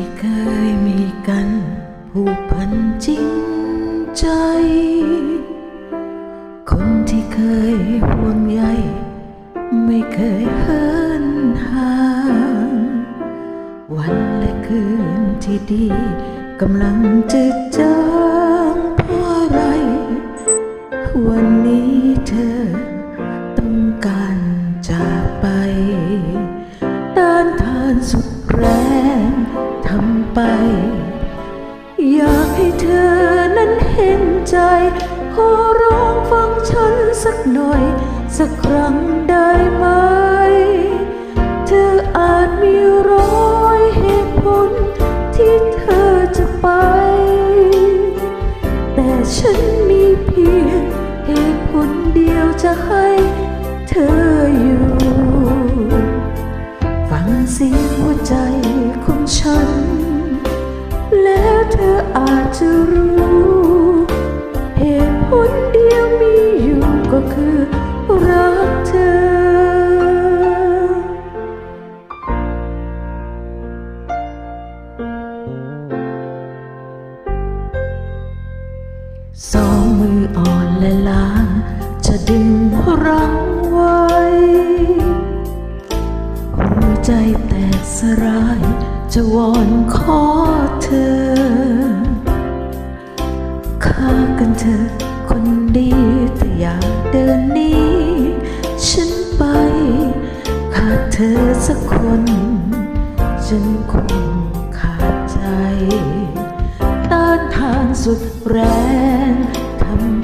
ที่เคยมีกันผูกพันจริงใจ คนที่เคยห่วงใยไม่เคยเหินห่าง วันและคืนที่ดีกำลังจะจางเพราะอะไร วันนี้เธอต้องการจากไปต้านทานสุด สักหน่อย สักครั้งได้ไหม เธออาจมีร้อยเหตุผลที่เธอจะไป แต่ฉันมีเพียงเหตุผลเดียวจะให้เธออยู่ ฟังเสียงหัวใจของฉัน แล้วเธออาจจะรู้ สองมืออ่อนและล้าจะดึงรั้งไว้ หัวใจแตกสลาย จะวอนขอเธอฆ่ากันเธอคนดีแต่อยากเดินนี้ ฉันไป ขาดเธอสักคน ฉันคงขาดใจ ต้านทานสุดแรง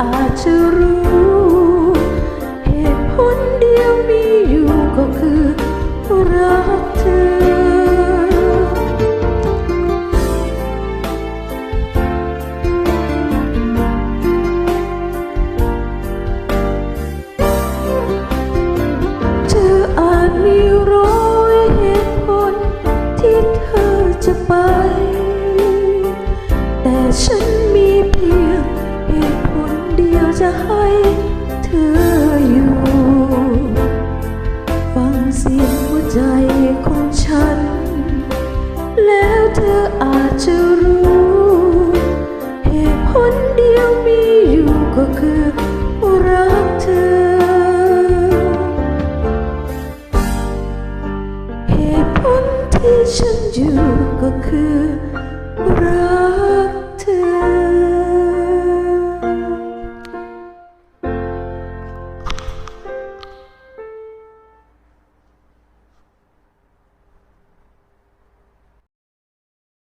ออาจจะรู้ะให้เธออยู่ ฟังเสียงหัวใจของฉัน แล้วเธออาจจะรู้เหตุผลเดียวมีอยู่ก็คือรักเธอ เหตุผลที่ฉันอยู่ก็คือ